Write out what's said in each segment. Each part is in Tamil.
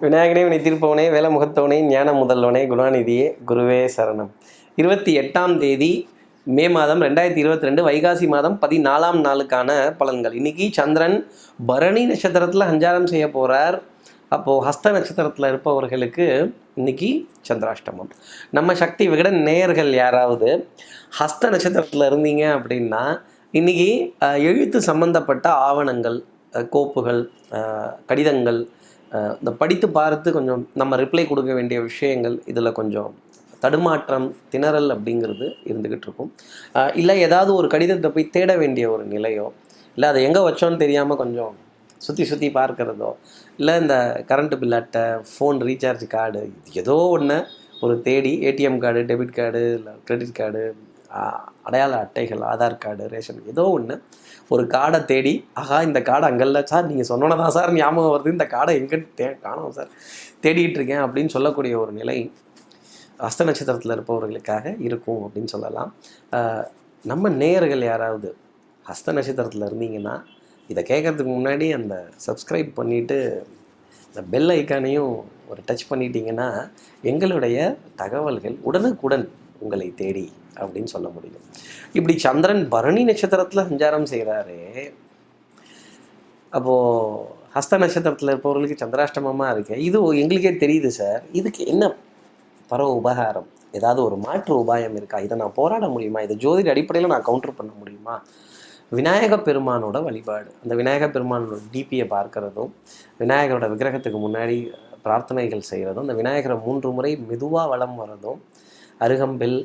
விநாயகனே வினை தீர்ப்பவனே வேலமுகத்தவனே ஞான முதல்வனே குணாநிதியே குருவே சரணம். இருபத்தி எட்டாம் தேதி மே மாதம் ரெண்டாயிரத்தி இருபத்தி ரெண்டு வைகாசி மாதம் பதினாலாம் நாளுக்கான பலன்கள். இன்னைக்கு சந்திரன் பரணி நட்சத்திரத்தில் சஞ்சாரம் செய்ய போகிறார் அப்போது ஹஸ்த நட்சத்திரத்தில் இருப்பவர்களுக்கு இன்னைக்கு சந்திராஷ்டமம். நம்ம சக்தி விகடன் நேயர்கள் யாராவது ஹஸ்த நட்சத்திரத்தில் இருந்தீங்க அப்படின்னா இன்னைக்கு எழுத்து சம்பந்தப்பட்ட ஆவணங்கள் கோப்புகள் கடிதங்கள் இந்த படித்து பார்த்து கொஞ்சம் நம்ம ரிப்ளை கொடுக்க வேண்டிய விஷயங்கள் இதில் கொஞ்சம் தடுமாற்றம் திணறல் அப்படிங்கிறது இருந்துக்கிட்டு இருக்கும். இல்லை ஏதாவது ஒரு கடிதத்தை போய் தேட வேண்டிய ஒரு நிலையோ இல்லை அதை எங்கே வச்சோன்னு தெரியாமல் கொஞ்சம் சுற்றி சுற்றி பார்க்குறதோ இல்லை இந்த கரண்ட் பில் அட்டை ஃபோன் ரீசார்ஜ் கார்டு இது ஏதோ ஒன்று ஒரு தேடி ஏடிஎம் கார்டு டெபிட் கார்டு இல்லை கிரெடிட் கார்டு அடையாள அட்டைகள் ஆதார் கார்டு ரேஷன் ஏதோ ஒன்று ஒரு கார்டை தேடி ஆஹா இந்த காடை அங்கல்ல சார். நீங்கள் சொன்னோன்னே தான் சார் ஞாபகம் வருது. இந்த கார்டை எங்கே தே காணும் சார். தேடிட்டு இருக்கேன் அப்படின்னு சொல்லக்கூடிய ஒரு நிலை அஸ்த நட்சத்திரத்தில் இருப்பவர்களுக்காக இருக்கும் அப்படின்னு சொல்லலாம். நம்ம நேயர்கள் யாராவது ஹஸ்த நட்சத்திரத்தில் இருந்தீங்கன்னா இதை கேட்கறதுக்கு முன்னாடி அந்த சப்ஸ்கிரைப் பண்ணிவிட்டு இந்த பெல் ஐக்கானையும் ஒரு டச் பண்ணிட்டீங்கன்னா எங்களுடைய தகவல்கள் உடனுக்குடன் உங்களை தேடி அப்படின்னு சொல்ல முடியும். இப்படி சந்திரன் பரணி நட்சத்திரத்தில் சஞ்சாரம் செய்கிறாரே அப்போது ஹஸ்த நட்சத்திரத்தில் இருப்பவர்களுக்கு சந்திராஷ்டமமாக இருக்கு. இது எங்களுக்கே தெரியுது சார். இதுக்கு என்ன பரவ உபகாரம்? ஏதாவது ஒரு மாற்று உபாயம் இருக்கா? இதை நான் போராட முடியுமா? இதை ஜோதிட அடிப்படையில் நான் கவுண்டர் பண்ண முடியுமா? விநாயக பெருமானோட வழிபாடு. அந்த விநாயக பெருமானோட டிபியை பார்க்கறதும் விநாயகரோட விக்கிரகத்துக்கு முன்னாடி பிரார்த்தனைகள் செய்கிறதும் அந்த விநாயகரை மூன்று முறை மெதுவாக வலம் வர்றதும் அருகம்பில்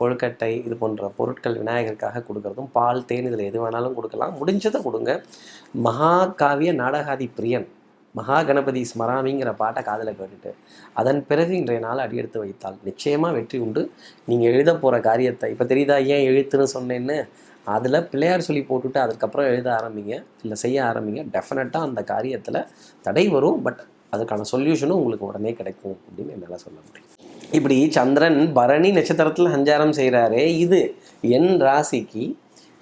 கொழுக்கட்டை இது போன்ற பொருட்கள் விநாயகருக்காக கொடுக்கறதும் பால் தேன் இதில் எது வேணாலும் கொடுக்கலாம். முடிஞ்சதை கொடுங்க. மகாகாவிய நாடகாதி பிரியன் மகா கணபதி ஸ்மராமிங்கிற பாட்டை காதில் கேட்டுட்டு அதன் பிறகு இன்றைய நாள் அடியெடுத்து வைத்தால் நிச்சயமாக வெற்றி உண்டு. நீங்கள் எழுத போகிற காரியத்தை இப்போ தெரியுதா ஏன் எழுத்துன்னு சொன்னேன்னு? அதில் பிள்ளையார் சொல்லி போட்டுட்டு அதுக்கப்புறம் எழுத ஆரம்பிங்க. இல்லை செய்ய ஆரம்பிங்க. டெஃபினட்டாக அந்த காரியத்தில் தடை வரும். பட் அதுக்கான சொல்யூஷனும் உங்களுக்கு உடனே கிடைக்கும் அப்படின்னு என்னால் சொல்ல முடியும். இப்படி சந்திரன் பரணி நட்சத்திரத்தில் சஞ்சாரம் செய்கிறாரே இது என் ராசிக்கு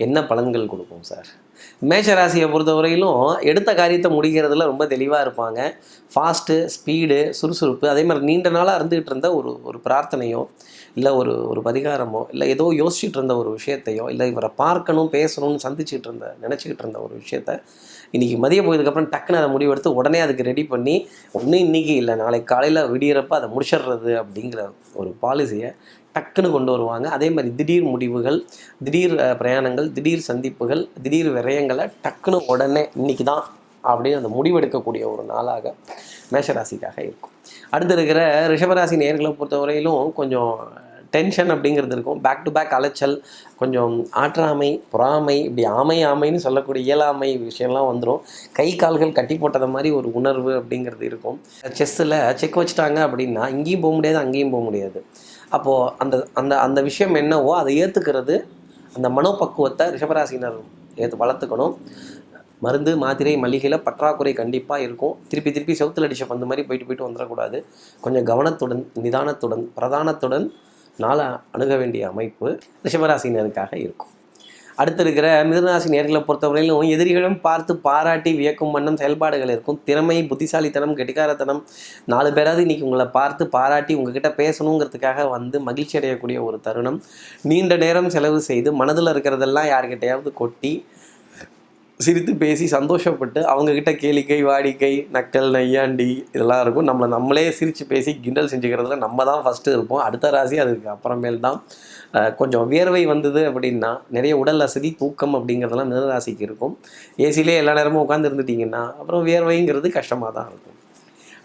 என்ன பலன்கள் கொடுக்கும் சார்? மேஷராசியை பொறுத்தவரையிலும் எடுத்த காரியத்தை முடிக்கிறதுல ரொம்ப தெளிவாக இருப்பாங்க. ஃபாஸ்ட்டு ஸ்பீடு சுறுசுறுப்பு அதே மாதிரி நீண்ட நாளாக இருந்துகிட்டு இருந்த ஒரு ஒரு பிரார்த்தனையோ இல்லை ஒரு ஒரு பரிகாரமோ இல்லை ஏதோ யோசிச்சுட்டு இருந்த ஒரு விஷயத்தையோ இல்லை இவரை பார்க்கணும் பேசணும்னு சந்திச்சுட்டு இருந்த நினச்சிக்கிட்டு இருந்த ஒரு விஷயத்த இன்றைக்கி மதியம் போயதுக்கப்புறம் டக்குன்னு அதை முடிவெடுத்து உடனே அதுக்கு ரெடி பண்ணி ஒன்றும் இன்றைக்கி இல்லை நாளைக்கு காலையில் விடியிறப்ப அதை முடிச்சிடுறது அப்படிங்கிற ஒரு பாலிசியை டக்குன்னு கொண்டு வருவாங்க. அதே மாதிரி திடீர் முடிவுகள் திடீர் பிரயாணங்கள் திடீர் சந்திப்புகள் திடீர் விரயங்களை டக்குன்னு உடனே இன்னைக்கு தான் அப்படின்னு அந்த முடிவெடுக்கக்கூடிய ஒரு நாளாக மேஷராசிக்காக இருக்கும். அடுத்து இருக்கிற ரிஷபராசி நேர்களை பொறுத்தவரையிலும் கொஞ்சம் டென்ஷன் அப்படிங்கிறது இருக்கும். பேக் டு பேக் அலைச்சல் கொஞ்சம் ஆற்றாமை பொறாமை இப்படி ஆமை ஆமைன்னு சொல்லக்கூடிய இயலாமை விஷயம்லாம் வந்துடும் கை கால்கள் கட்டி போட்டத மாதிரி ஒரு உணர்வு அப்படிங்கிறது இருக்கும். செஸ்ஸில் செக் வச்சுட்டாங்க அப்படின்னா இங்கேயும் போக முடியாது அங்கேயும் போக முடியாது. அப்போது அந்த அந்த அந்த விஷயம் என்னவோ அதை ஏற்றுக்கிறது அந்த மனோபக்குவத்தை ரிஷபராசினர் ஏற்று வளர்த்துக்கணும். மருந்து மாத்திரை மளிகையில் பற்றாக்குறை கண்டிப்பாக இருக்கும். திருப்பி திருப்பி செவுத்துல அடிச்ச அந்த மாதிரி போயிட்டு போயிட்டு வந்துடக்கூடாது. கொஞ்சம் கவனத்துடன் நிதானத்துடன் பிரதானத்துடன் நாளை அணுக வேண்டிய அமைப்பு ரிஷபராசினருக்காக இருக்கும். அடுத்து இருக்கிற மிதுனராசி நேர்களை பொறுத்தவரையிலும் எதிரிகளும் பார்த்து பாராட்டி வியக்கும் வண்ணம் செயல்பாடுகள் இருக்கும். திறமை புத்திசாலித்தனம் கெட்டிக்காரத்தனம். நாலு பேராவது இன்னைக்கு உங்களை பார்த்து பாராட்டி உங்ககிட்ட பேசணுங்கிறதுக்காக வந்து மகிழ்ச்சி அடையக்கூடிய ஒரு தருணம். நீண்ட நேரம் செலவு செய்து மனதில் இருக்கிறதெல்லாம் யார்கிட்டையாவது கொட்டி சிரித்து பேசி சந்தோஷப்பட்டு அவங்கக்கிட்ட கேளிக்கை வாடிக்கை நக்கல் நையாண்டி இதெல்லாம் இருக்கும். நம்மளை நம்மளே சிரித்து பேசி கிண்டல் செஞ்சுக்கிறதுல நம்ம தான் ஃபஸ்ட்டு இருப்போம். அடுத்த ராசி அதுக்கு அப்புறமேல் தான் கொஞ்சம் வியர்வை வந்தது அப்படின்னா நிறைய உடல் அசதி தூக்கம் அப்படிங்கிறதெல்லாம் மிதராசிக்கு இருக்கும். ஏசிலே எல்லா நேரமும் உட்காந்து இருந்துட்டிங்கன்னா அப்புறம் வியர்வைங்கிறது கஷ்டமாக தான் இருக்கும்.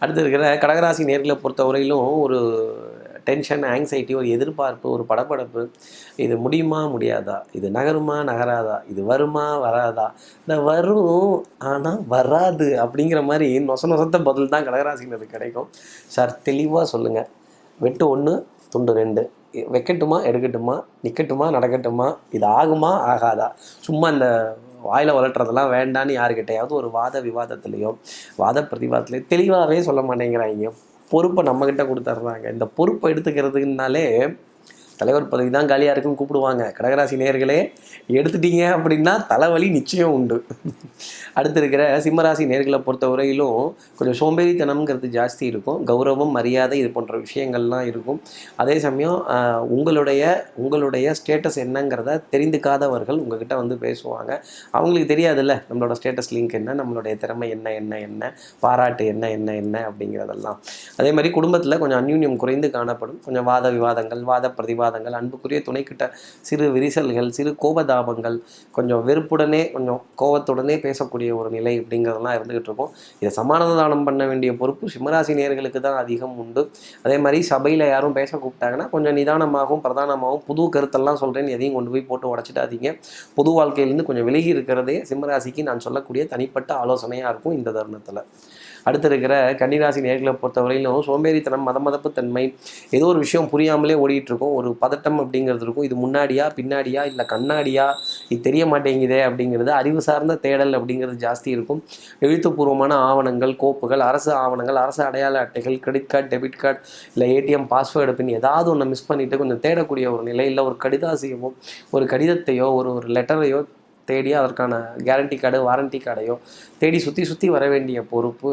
அடுத்து இருக்கிற கடகராசி நேர்களை பொறுத்தவரையிலும் ஒரு டென்ஷன் ஆங்ஸைட்டி ஒரு எதிர்பார்ப்பு ஒரு படப்படப்பு இது முடியுமா முடியாதா? இது நகருமா நகராதா? இது வருமா வராதா? இந்த வரும் ஆனால் வராது அப்படிங்கிற மாதிரி நொச நொசத்த பதில் தான் கடகராசினருக்கு கிடைக்கும். சார் தெளிவாக சொல்லுங்கள் வெட்டு ஒன்று துண்டு ரெண்டு. வைக்கட்டுமா எடுக்கட்டுமா நிற்கட்டுமா நடக்கட்டுமா இது ஆகுமா ஆகாதா? சும்மா இந்த வாயில் வளர்த்துறதெல்லாம் வேண்டான்னு யாருக்கிட்டையாவது ஒரு வாத விவாதத்துலேயோ வாத பிரதிவாதத்துலேயோ தெளிவாகவே சொல்ல மாட்டேங்கிறாங்க. பொறுப்பை நம்மக்கிட்ட கொடுத்துட்றாங்க இந்த பொறுப்பை எடுத்துக்கிறதுனாலே தலைவர் பதவி தான் காலியாக இருக்குன்னு கூப்பிடுவாங்க. கடகராசி நேர்களே எடுத்துட்டீங்க அப்படின்னா தலைவலி நிச்சயம் உண்டு. அடுத்து இருக்கிற சிம்மராசி நேர்களை பொறுத்தவரையிலும் கொஞ்சம் சோம்பேறித்தனம்ங்கிறது ஜாஸ்தி இருக்கும். கௌரவம் மரியாதை இது போன்ற விஷயங்கள்லாம் இருக்கும். அதே சமயம் உங்களுடைய உங்களுடைய ஸ்டேட்டஸ் என்னங்கிறத தெரிந்துக்காதவர்கள் உங்ககிட்ட வந்து பேசுவாங்க. அவங்களுக்கு தெரியாதுல்ல நம்மளோட ஸ்டேட்டஸ் லிங்க் என்ன நம்மளுடைய திறமை என்ன என்ன என்ன பாராட்டு என்ன என்ன என்ன அப்படிங்கிறதெல்லாம். அதே மாதிரி குடும்பத்தில் கொஞ்சம் அந்யூன்யம் குறைந்து காணப்படும். கொஞ்சம் வாத விவாதங்கள் வாத பிரதிவாத பிரதிவாதங்கள் அன்புக்குரிய துணைக்கிட்ட சிறு விரிசல்கள் சிறு கோபதாபங்கள் கொஞ்சம் வெறுப்புடனே கொஞ்சம் கோபத்துடனே பேசக்கூடிய ஒரு நிலை அப்படிங்கிறதெல்லாம் இருந்துகிட்டு இருக்கும். இதை சமாதானம் பண்ண வேண்டிய பொறுப்பு சிம்மராசி நேர்களுக்கு தான் அதிகம் உண்டு. அதே மாதிரி சபையில் யாரும் பேச கூப்பிட்டாங்கன்னா கொஞ்சம் நிதானமாகவும் பிரதானமாகவும் புது கருத்தெல்லாம் சொல்கிறேன்னு எதையும் கொண்டு போய் போட்டு உடச்சிட்டாதீங்க பொது வாழ்க்கையிலேருந்து கொஞ்சம் விலகி இருக்கிறதே சிம்மராசிக்கு நான் சொல்லக்கூடிய தனிப்பட்ட ஆலோசனையாக இருக்கும் இந்த தருணத்தில். அடுத்து இருக்கிற கன்னிராசி நேர்களை பொறுத்தவரையிலும் சோம்பேறித்தனம் மதமதப்பு தன்மை ஏதோ ஒரு விஷயம் புரியாமலே ஓடிட்டு இருக்கும் ஒரு பதட்டம் அப்படிங்கிறது இருக்கும். இது முன்னாடியா பின்னாடியா இல்லை கண்ணாடியா? இது தெரிய மாட்டேங்குதே அப்படிங்கிறது அறிவு சார்ந்த தேடல் அப்படிங்கிறது ஜாஸ்தி இருக்கும். எழுத்துப்பூர்வமான ஆவணங்கள் கோப்புகள் அரசு ஆவணங்கள் அரசு அடையாள அட்டைகள் கிரெடிட் கார்டு டெபிட் கார்டு இல்லை ஏடிஎம் பாஸ்வேர்டு பின் ஏதாவது ஒன்று மிஸ் பண்ணிட்டு கொஞ்சம் தேடக்கூடிய ஒரு நிலை இல்லை ஒரு கடிதாசியமோ ஒரு கடிதத்தையோ ஒரு ஒரு லெட்டரையோ தேடி அதற்கான கேரண்டி கார்டு வாரண்டி கார்டையோ தேடி சுற்றி சுற்றி வர வேண்டிய பொறுப்பு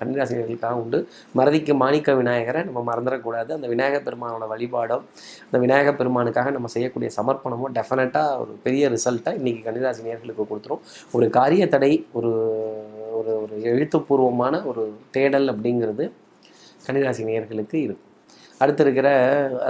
கன்னிராசினியர்களுக்காக உண்டு. மறதிக்கு மாணிக்க விநாயகரை நம்ம மறந்துடக்கூடாது. அந்த விநாயகர் பெருமானோட வழிபாடும் அந்த விநாயகர் பெருமானுக்காக நம்ம செய்யக்கூடிய சமர்ப்பணமும் டெஃபினட்டாக ஒரு பெரிய ரிசல்ட்டை இன்றைக்கி கன்னிராசினியர்களுக்கு கொடுத்துரும். ஒரு காரிய தடை ஒரு ஒரு ஒரு எழுத்துப்பூர்வமான ஒரு தேடல் அப்படிங்கிறது கன்னிராசி நேயர்களுக்கு இருக்கும். அடுத்து இருக்கிற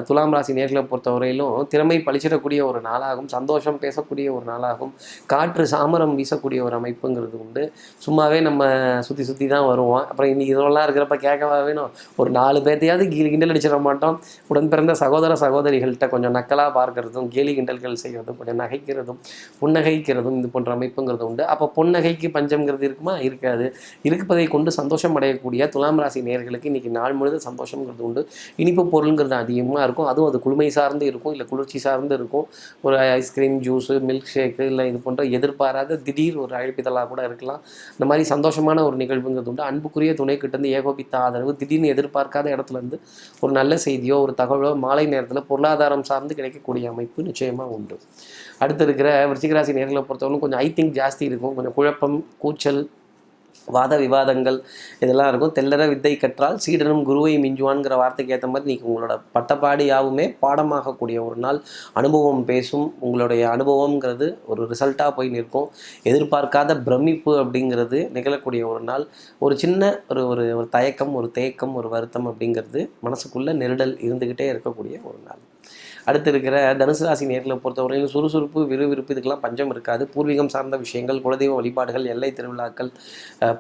துலாம் ராசி நேர்களை பொறுத்தவரையிலும் திறமை பளிச்சிடக்கூடிய ஒரு நாளாகும் சந்தோஷம் பேசக்கூடிய ஒரு நாளாகும் காற்று சாமரம் வீசக்கூடிய ஒரு அமைப்புங்கிறது உண்டு. சும்மாவே நம்ம சுற்றி சுற்றி தான் வருவோம். அப்புறம் இன்னைக்கு இதெல்லாம் இருக்கிறப்ப கேட்கவா வேணும். ஒரு நாலு பேர்த்தையாவது கீழ் கிண்டல் அடிச்சிட மாட்டோம். உடன் பிறந்த சகோதர சகோதரிகள்கிட்ட கொஞ்சம் நக்கலாக பார்க்கறதும் கேலி கிண்டல்கள் செய்கிறதும் கொஞ்சம் நகைக்கிறதும் புன்னகைக்கிறதும் இது போன்ற அமைப்புங்கிறது உண்டு. அப்போ புன்னகைக்கு பஞ்சம்ங்கிறது இருக்குமா? இருக்காது. இருப்பதை கொண்டு சந்தோஷம் அடையக்கூடிய துலாம் ராசி நேர்களுக்கு இன்னைக்கு நாள் முழுவதும் சந்தோஷங்கிறது உண்டு. இனிப்பு பொருளுங்கிறது அதிகமாக இருக்கும். அதுவும் அது குளுமை சார்ந்து இருக்கும் இல்லை குளிர்ச்சி சார்ந்து இருக்கும். ஒரு ஐஸ்கிரீம் ஜூஸு மில்க் ஷேக்கு இல்லை இது போன்ற எதிர்பாராத திடீர் ஒரு அழைப்பிதழாக கூட இருக்கலாம். இந்த மாதிரி சந்தோஷமான ஒரு நிகழ்வுங்கிறது உண்டு. அன்புக்குரிய துணை கிட்டேருந்து ஏகோபித்த ஆதரவு திடீர்னு எதிர்பார்க்காத இடத்துலேருந்து ஒரு நல்ல செய்தியோ ஒரு தகவலோ மாலை நேரத்தில் பொருளாதாரம் சார்ந்து கிடைக்கக்கூடிய அமைப்பு நிச்சயமாக உண்டு. அடுத்து இருக்கிற விருச்சிகராசி நேர்களை பொறுத்தவரைக்கும் கொஞ்சம் ஐ திங்க் ஜாஸ்தி இருக்கும். கொஞ்சம் குழப்பம் கூச்சல் வாத விவாதங்கள் இதெல்லாம் இருக்கும். தெல்லற வித்தை கற்றால் சீடனும் குருவை மிஞ்சுவான்ங்கிற வார்த்தைக்கு ஏற்ற மாதிரி நீங்கள் உங்களோட பட்டப்பாடு யாவுமே பாடமாகக்கூடிய ஒரு நாள் அனுபவம் பேசும். உங்களுடைய அனுபவங்கிறது ஒரு ரிசல்ட்டாக போய் நிற்கும். எதிர்பார்க்காத பிரமிப்பு அப்படிங்கிறது நிகழக்கூடிய ஒரு நாள். ஒரு சின்ன ஒரு ஒரு ஒரு தயக்கம் ஒரு தேக்கம் ஒரு வருத்தம் அப்படிங்கிறது மனசுக்குள்ளே நெருடல் இருந்துக்கிட்டே இருக்கக்கூடிய ஒரு நாள். அடுத்து இருக்கிற தனுசு ராசி நேர்களை பொறுத்தவரையிலும் சுறுசுறுப்பு விறுவிறுப்பு இதுக்கெல்லாம் பஞ்சம் இருக்காது. பூர்வீகம் சார்ந்த விஷயங்கள் குலதெய்வ வழிபாடுகள் எல்லை திருவிழாக்கள்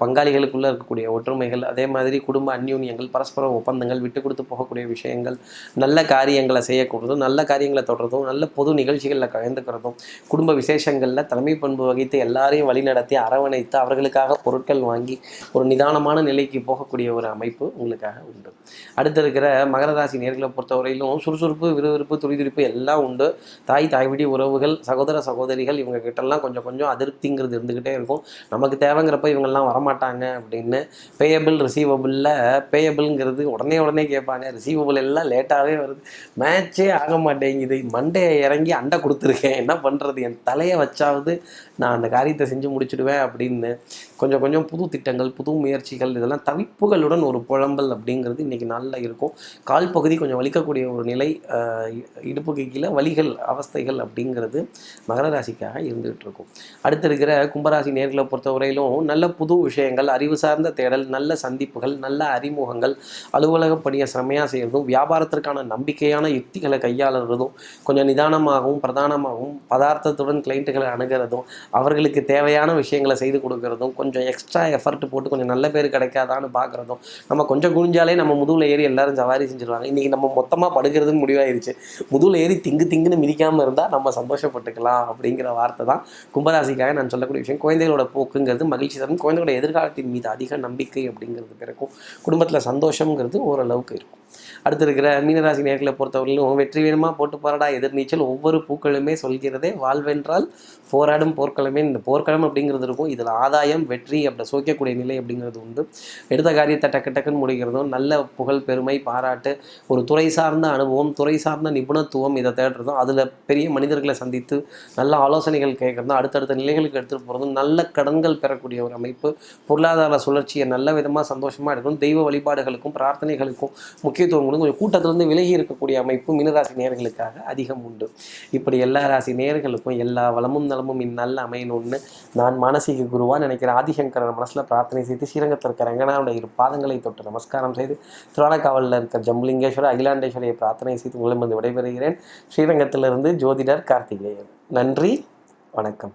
பங்காளிகளுக்குள்ளே இருக்கக்கூடிய ஒற்றுமைகள் அதே மாதிரி குடும்ப அந்யூன்யங்கள் பரஸ்பர ஒப்பந்தங்கள் விட்டு கொடுத்து போகக்கூடிய விஷயங்கள் நல்ல காரியங்களை செய்யக்கூடதும் நல்ல காரியங்களை தொடர்றதும் நல்ல பொது நிகழ்ச்சிகளில் கலந்துக்கிறதும் குடும்ப விசேஷங்களில் தலைமை பண்பு வகித்து எல்லாரையும் வழிநடத்தி அரவணைத்து அவர்களுக்காக பொருட்கள் வாங்கி ஒரு நிதானமான நிலைக்கு போகக்கூடிய ஒரு அமைப்பு உங்களுக்காக உண்டு. அடுத்து இருக்கிற மகர ராசி நேர்களை பொறுத்தவரையிலும் சுறுசுறுப்பு விறுவிறுப்பு துடிதுடிப்பு எல்லாம் உண்டு. தாய் தாய்வழி உறவுகள் சகோதர சகோதரிகள் இவங்க கிட்டலாம் கொஞ்சம் கொஞ்சம் அதிருப்திங்கிறது இருந்துக்கிட்டே இருக்கும். நமக்கு தேவைங்கிறப்ப இவங்கெல்லாம் வரமாட்டாங்க அப்படின்னு பேயபிள் ரிசீவபிளில் பேயபிள்ங்கிறது உடனே உடனே கேட்பாங்க. ரிசீவபிள் எல்லாம் லேட்டாகவே வருது. மேட்சே ஆக மாட்டேங்குது. மண்டையை இறங்கி அண்டை கொடுத்துருக்கேன். என்ன பண்ணுறது என் தலையை வச்சாவது நான் அந்த காரியத்தை செஞ்சு முடிச்சிடுவேன் அப்படின்னு கொஞ்சம் கொஞ்சம் புது திட்டங்கள் புது முயற்சிகள் இதெல்லாம் தவிப்புகளுடன் ஒரு புலம்பல் அப்படிங்கிறது இன்றைக்கி நாளில் இருக்கும். கால் பகுதி கொஞ்சம் வலிக்கக்கூடிய ஒரு நிலை இடுப்புக்கு கீழே வழிகள் அவஸ்தைகள் அப்படிங்கிறது மகர ராசிக்காக இருந்துகிட்டு இருக்கும் அடுத்து இருக்கிற கும்பராசி நேர்களை பொறுத்தவரையிலும் நல்ல புது விஷயங்கள் அறிவு சார்ந்த தேடல் நல்ல சந்திப்புகள் நல்ல அறிமுகங்கள் அலுவலக பணியை செம்மையாக செய்கிறதும் வியாபாரத்திற்கான நம்பிக்கையான யுக்திகளை கையாளுறதும் கொஞ்சம் நிதானமாகவும் பிரதானமாகவும் பதார்த்தத்துடன் கிளைண்ட்டுகளை அணுகிறதும் அவர்களுக்கு தேவையான விஷயங்களை செய்து கொடுக்கறதும் கொஞ்சம் எக்ஸ்ட்ரா எஃபர்ட் போட்டு கொஞ்சம் நல்ல பேர் கிடைக்காதான்னு பார்க்குறதும் நம்ம கொஞ்சம் குனிஞ்சாலே நம்ம முதுகில் ஏறி எல்லாரும் சவாரி செஞ்சுருவாங்க. இன்றைக்கி நம்ம மொத்தமாக படுக்கிறதுன்னு முடிவாயிருச்சு. முதுகில் ஏறி திங்கு திங்குன்னு மிதிக்காமல் இருந்தால் நம்ம சந்தோஷப்பட்டுக்கலாம் அப்படிங்கிற வார்த்தை தான் கும்பராசிக்காக நான் சொல்லக்கூடிய விஷயம். குழந்தைகளோட போக்குங்கிறது மகிழ்ச்சி தரும். குழந்தைகளோட எதிர்காலத்தின் மீது அதிக நம்பிக்கை அப்படிங்கிறது பிறக்கும். குடும்பத்தில் சந்தோஷங்கிறது ஓரளவுக்கு இருக்கும். அடுத்து இருக்கிற மீனராசி நேர்களை பொறுத்தவரையிலும் வெற்றி வேணுமா? போட்டு போராடா எதிர்நீச்சல் ஒவ்வொரு பூக்களுமே சொல்கிறதே. வாழ்வென்றால் போராடும் போர்க்களமே. இந்த போர்க்களம் அப்படிங்கிறது இருக்கும். இதில் ஆதாயம் வெற்றி அப்படி சோக்கக்கூடிய நிலை அப்படிங்கிறது உண்டு. எடுத்த காரியத்தை டக்கு டக்குன்னு முடிக்கிறதும் நல்ல புகழ் பெருமை பாராட்டு ஒரு துறை சார்ந்த அனுபவம் துறை சார்ந்த நிபுணத்துவம் இதை தேடுறதும் அதில் பெரிய மனிதர்களை சந்தித்து நல்ல ஆலோசனைகள் கேட்குறதும் அடுத்தடுத்த நிலைகளுக்கு எடுத்துகிட்டு போகிறதும் நல்ல கடன்கள் பெறக்கூடிய ஒரு அமைப்பு. பொருளாதார சுழற்சியை நல்ல விதமாக சந்தோஷமாக எடுக்கணும். தெய்வ வழிபாடுகளுக்கும் பிரார்த்தனைகளுக்கும் முக்கியத்துவம் கொடுங்க கொஞ்சம் கூட்டத்திலிருந்து விலகி இருக்கக்கூடிய அமைப்பு மீனராசி நேர்களுக்காக அதிகம் உண்டு. இப்படி எல்லா ராசி நேர்களுக்கும் எல்லா வளமும் நலமும் இந்நல்ல அமையணும்னு நான் மானசீக குருவாக நினைக்கிற ஆதிசங்கரன் மனசில் பிரார்த்தனை செய்து ஸ்ரீரங்கத்தில் இருக்கிற ரங்கனாவுடைய இரு பாதங்களை தொட்டு நமஸ்காரம் செய்து திருவானக்காவலில் இருக்கிற ஜம்புலிங்கேஸ்வரர் அகிலாண்டேஸ்வரியை பிரார்த்தனை செய்து உங்களிடம் வந்து விடைபெறுகிறேன். ஸ்ரீரங்கத்திலிருந்து ஜோதிடர் கார்த்திகேயன். நன்றி வணக்கம்.